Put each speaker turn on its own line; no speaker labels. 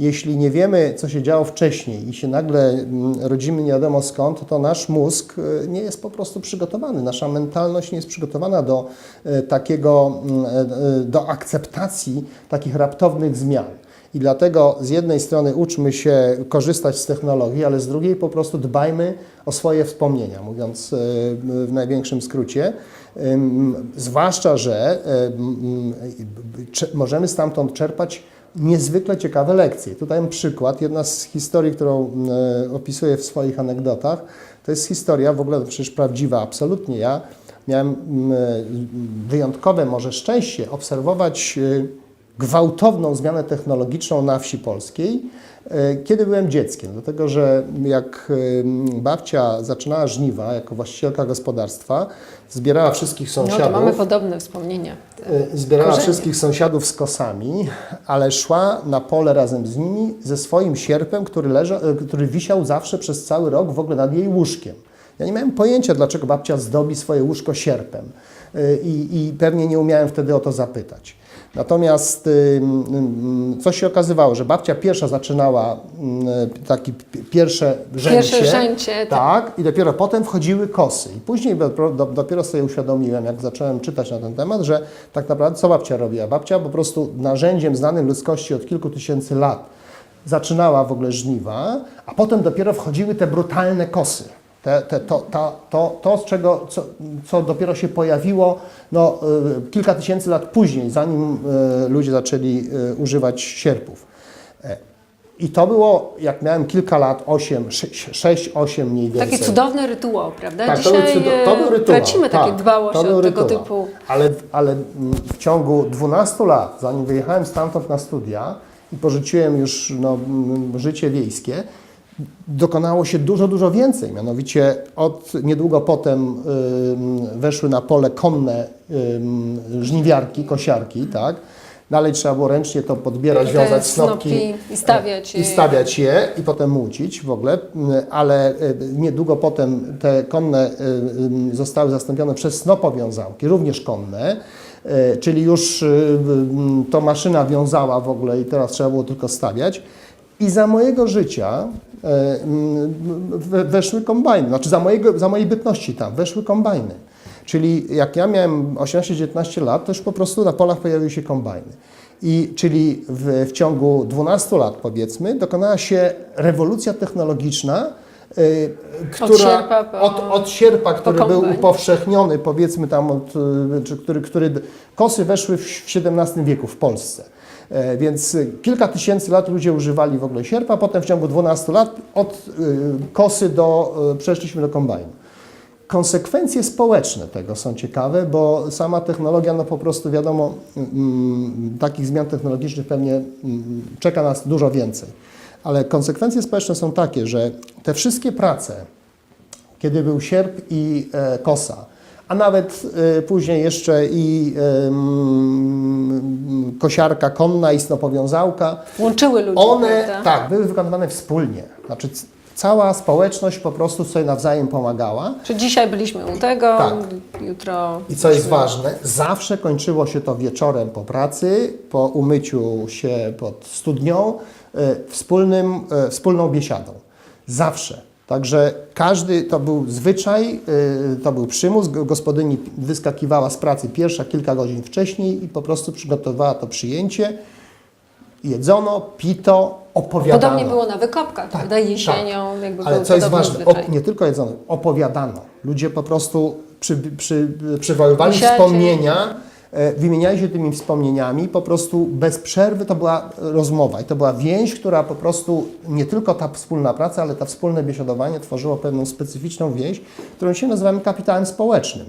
jeśli nie wiemy, co się działo wcześniej i się nagle mm, rodzimy nie wiadomo skąd, to nasz mózg e, nie jest po prostu przygotowany, nasza mentalność nie jest przygotowana do e, takiego, mm, e, do akceptacji takich raptownych zmian. I dlatego z jednej strony uczmy się korzystać z technologii, ale z drugiej po prostu dbajmy o swoje wspomnienia, mówiąc w największym skrócie. Zwłaszcza, że możemy stamtąd czerpać niezwykle ciekawe lekcje. Tutaj przykład, jedna z historii, którą e, opisuję w swoich anegdotach, to jest historia w ogóle przecież prawdziwa, absolutnie. Ja miałem mm, wyjątkowe może szczęście obserwować e, gwałtowną zmianę technologiczną na wsi polskiej, e, kiedy byłem dzieckiem. Dlatego, że jak e, babcia zaczynała żniwa jako właścicielka gospodarstwa, zbierała wszystkich
No
sąsiadów.
to mamy podobne wspomnienia.
Y, Zbierała
Korzenie.
wszystkich sąsiadów z kosami, ale szła na pole razem z nimi ze swoim sierpem, który, leża, który wisiał zawsze przez cały rok w ogóle nad jej łóżkiem. Ja nie miałem pojęcia, dlaczego babcia zdobi swoje łóżko sierpem Y, i, i pewnie nie umiałem wtedy o to zapytać. Natomiast y, y, coś się okazywało, że babcia pierwsza zaczynała y, taki pi- pierwsze rzęcie.
Pierwsze rzęcie, tak.
Tak, i dopiero potem wchodziły kosy. I później dopiero sobie uświadomiłem, jak zacząłem czytać na ten temat, że tak naprawdę co babcia robiła? Babcia po prostu narzędziem znanym ludzkości od kilku tysięcy lat zaczynała w ogóle żniwa, a potem dopiero wchodziły te brutalne kosy. Te, te, to, ta, to, to, z czego, co, co dopiero się pojawiło no, y, kilka tysięcy lat później, zanim y, ludzie zaczęli y, używać sierpów. E, I to było, jak miałem kilka lat, 8, 6, 8 mniej więcej.
Takie cudowne rytuały, prawda?
Tak, to był,
Dzisiaj
cudo- to był
e,
rytuał.
tracimy
tak,
takie dbałość o tego
rytuał.
typu.
Ale, ale mm, w ciągu 12 lat, zanim wyjechałem stamtąd na studia i porzuciłem już no, życie wiejskie, dokonało się dużo, dużo więcej. Mianowicie od niedługo potem weszły na pole konne żniwiarki, kosiarki, tak? Dalej trzeba było ręcznie to podbierać,
Te
wiązać snopki,
snopki i stawiać
i
je.
stawiać je i potem młócić w ogóle, ale y, niedługo potem te konne y, zostały zastąpione przez snopowiązałki, również konne, czyli już to maszyna wiązała w ogóle i teraz trzeba było tylko stawiać. I za mojego życia weszły kombajny, znaczy za, mojego, za mojej bytności tam weszły kombajny. Czyli jak ja miałem 18-19 lat, już po prostu na polach pojawiły się kombajny. I, czyli w, w ciągu 12 lat, powiedzmy, dokonała się rewolucja technologiczna, y, która
sierpa po-
od, od sierpa, który był upowszechniony, powiedzmy tam, od, y, czy który, który kosy weszły w XVII wieku w Polsce. E, Więc kilka tysięcy lat ludzie używali w ogóle sierpa, potem w ciągu 12 lat od y, kosy do, y, przeszliśmy do kombajnu. Konsekwencje społeczne tego są ciekawe, bo sama technologia, no po prostu wiadomo, mm, takich zmian technologicznych pewnie mm, czeka nas dużo więcej. Ale konsekwencje społeczne są takie, że te wszystkie prace, kiedy był sierp i e, kosa, a nawet e, później jeszcze i kosiarka konna i snopowiązałka,
Łączyły ludzi,
one
prawda?
tak, były wykonywane wspólnie. Znaczy cała społeczność po prostu sobie nawzajem pomagała.
Czy dzisiaj byliśmy u tego,
Tak.
jutro...
I co jest ważne, zawsze kończyło się to wieczorem po pracy, po umyciu się pod studnią, e, wspólnym, e, wspólną biesiadą. Zawsze. Także każdy, to był zwyczaj, e, to był przymus. Go- Gospodyni wyskakiwała z pracy pierwsza kilka godzin wcześniej i po prostu przygotowała to przyjęcie. Jedzono, pito, opowiadano.
Podobnie było na wykopkach, prawda? Jesienią jakby
Ale co jest ważne, op, nie tylko jedzono, opowiadano. Ludzie po prostu przy, przy, przywoływali wspomnienia, wymieniali się tymi wspomnieniami, po prostu bez przerwy to była rozmowa i to była więź, która po prostu nie tylko ta wspólna praca, ale to wspólne biesiadowanie tworzyło pewną specyficzną więź, którą się nazywamy kapitałem społecznym.